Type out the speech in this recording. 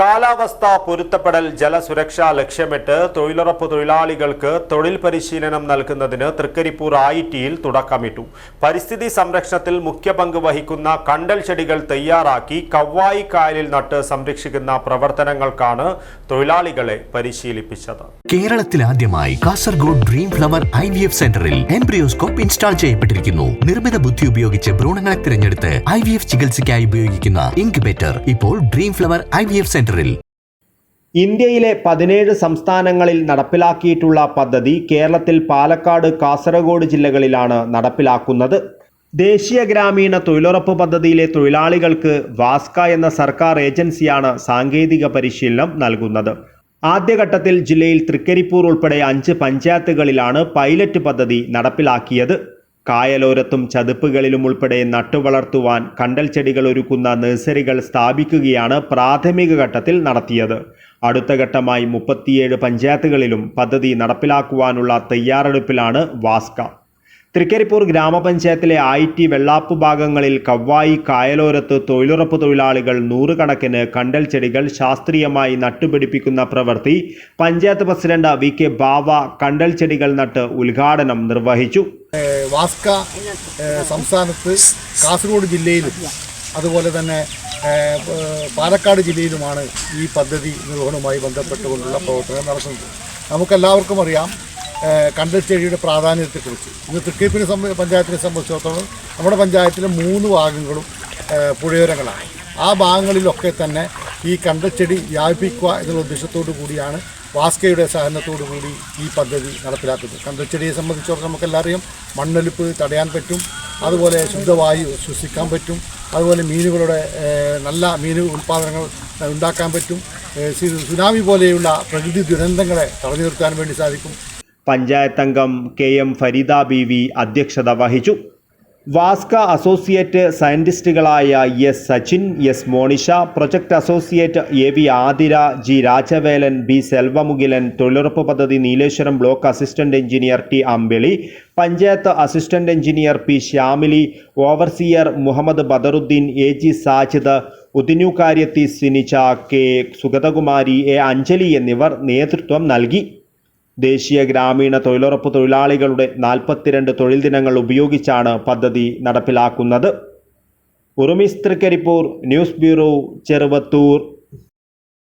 കാലാവസ്ഥ പൊരുത്തപ്പെടൽ ജലസുരക്ഷ ലക്ഷ്യമിട്ട് തൊഴിലുറപ്പ് തൊഴിലാളികൾക്ക് തൊഴിൽ പരിശീലനം നൽകുന്നതിന് തൃക്കരിപ്പൂർ ഐറ്റിയിൽ തുടക്കമിട്ടു. പരിസ്ഥിതി സംരക്ഷണത്തിൽ മുഖ്യ പങ്ക് വഹിക്കുന്ന കണ്ടൽ ചെടികൾ തയ്യാറാക്കി കവ്വായി കായലിൽ നട്ട് സംരക്ഷിക്കുന്ന പ്രവർത്തനങ്ങൾക്കാണ് തൊഴിലാളികളെ പരിശീലിപ്പിച്ചത്. കേരളത്തിൽ ആദ്യമായി Kasaragod dream flower I V F സെന്ററിൽ എംബ്രിയോസ്കോപ്പ് ഇൻസ്റ്റാൾ ചെയ്യപ്പെട്ടിരിക്കുന്നു. നിർമ്മിത ബുദ്ധി ഉപയോഗിച്ച് ഭ്രൂണങ്ങളെ തിരഞ്ഞെടുത്ത് ഐ വി എഫ് ചികിത്സയ്ക്കായി ഉപയോഗിക്കുന്ന ഇൻക്യുബേറ്റർ ഇപ്പോൾ Dream Flower I V F സെന്ററിൽ ഇന്ത്യയിലെ പതിനേഴ് സംസ്ഥാനങ്ങളിൽ നടപ്പിലാക്കിയിട്ടുള്ള പദ്ധതി കേരളത്തിൽ പാലക്കാട് കാസർഗോഡ് ജില്ലകളിലാണ് നടപ്പിലാക്കുന്നത്. ദേശീയ ഗ്രാമീണ തൊഴിലുറപ്പ് പദ്ധതിയിലെ തൊഴിലാളികൾക്ക് വാസ്ക എന്ന സർക്കാർ ഏജൻസിയാണ് സാങ്കേതിക പരിശീലനം നൽകുന്നത്. ആദ്യഘട്ടത്തിൽ ജില്ലയിൽ തൃക്കരിപ്പൂർ ഉൾപ്പെടെ അഞ്ച് പഞ്ചായത്തുകളിലാണ് പൈലറ്റ് പദ്ധതി നടപ്പിലാക്കിയത്. കായലോരത്തും ചതുപ്പുകളിലും ഉൾപ്പെടെ നട്ടുവളർത്തുവാൻ കണ്ടൽ ചെടികൾ ഒരുക്കുന്ന നഴ്സറികൾ സ്ഥാപിക്കുകയാണ് പ്രാഥമിക ഘട്ടത്തിൽ നടത്തിയത്. അടുത്ത ഘട്ടമായി മുപ്പത്തിയേഴ് പഞ്ചായത്തുകളിലും പദ്ധതി നടപ്പിലാക്കുവാനുള്ള തയ്യാറെടുപ്പിലാണ് വാസ്ക. തൃക്കരിപ്പൂർ ഗ്രാമപഞ്ചായത്തിലെ ഐ ടി വെള്ളാപ്പ് ഭാഗങ്ങളിൽ കവ്വായി കായലോരത്ത് തൊഴിലുറപ്പ് തൊഴിലാളികൾ നൂറുകണക്കിന് കണ്ടൽ ചെടികൾ ശാസ്ത്രീയമായി നട്ടുപിടിപ്പിക്കുന്ന പ്രവൃത്തി panchayat president V K Bava കണ്ടൽ ചെടികൾ നട്ട് ഉദ്ഘാടനം നിർവഹിച്ചു. വാസ്ക സംസ്ഥാനത്ത് കാസർഗോഡ് ജില്ലയിലും അതുപോലെ തന്നെ പാലക്കാട് ജില്ലയിലുമാണ് ഈ പദ്ധതി നിർവഹണവുമായി ബന്ധപ്പെട്ടുകൊണ്ടുള്ള പ്രവർത്തനം നടത്തുന്നത്. നമുക്കെല്ലാവർക്കും അറിയാം കണ്ടൽ ചെടിയുടെ പ്രാധാന്യത്തെക്കുറിച്ച്. ഇന്ന് തൃക്കേപ്പിനെ സംബ പഞ്ചായത്തിനെ സംബന്ധിച്ചിടത്തോളം നമ്മുടെ പഞ്ചായത്തിലെ മൂന്ന് ഭാഗങ്ങളും പുഴയോരങ്ങളാണ്. ആ ഭാഗങ്ങളിലൊക്കെ തന്നെ ഈ കണ്ടൽച്ചെടി വ്യാപിപ്പിക്കുക എന്നുള്ള ഉദ്ദേശത്തോടു കൂടിയാണ് വാസ്കയുടെ കൂടി ഈ പദ്ധതി നടപ്പിലാക്കുന്നത് കണ്ടച്ചെടിയെ സംബന്ധിച്ചിടത്തോളം നമുക്കെല്ലാവരെയും മണ്ണൊലിപ്പ് തടയാൻ പറ്റും അതുപോലെ ശുദ്ധവായു ശ്വസിക്കാൻ പറ്റും അതുപോലെ മീനുകളുടെ നല്ല മീൻ ഉൽപ്പാദനങ്ങൾ ഉണ്ടാക്കാൻ പറ്റും സുനാമി പോലെയുള്ള പ്രകൃതി ദുരന്തങ്ങളെ തടഞ്ഞു നിർത്താൻ വേണ്ടി സാധിക്കും. പഞ്ചായത്ത് അംഗം K M Farida B V അധ്യക്ഷത വഹിച്ചു. വാസ്ക associate സയന്റിസ്റ്റുകളായ S Sachin S Monisha project associate A V Athira G Rajavelan B Selvamukilan തൊഴിലുറപ്പ് പദ്ധതി Nileshwaram block assistant engineer T Ambili panchayat assistant engineer P Shyamili overseer Muhammad Badaruddin A G Sajid ഉദിനുകാര്യത്തി സിനിച K Sugathakumari A Anjali എന്നിവർ നേതൃത്വം നൽകി. ദേശീയ ഗ്രാമീണ തൊഴിലുറപ്പ് തൊഴിലാളികളുടെ നാൽപ്പത്തിരണ്ട് തൊഴിൽ ദിനങ്ങൾ ഉപയോഗിച്ചാണ് പദ്ധതി നടപ്പിലാക്കുന്നത്. ഉറുമിസ് തൃക്കരിപ്പൂർ ന്യൂസ് ബ്യൂറോ ചെറുവത്തൂർ.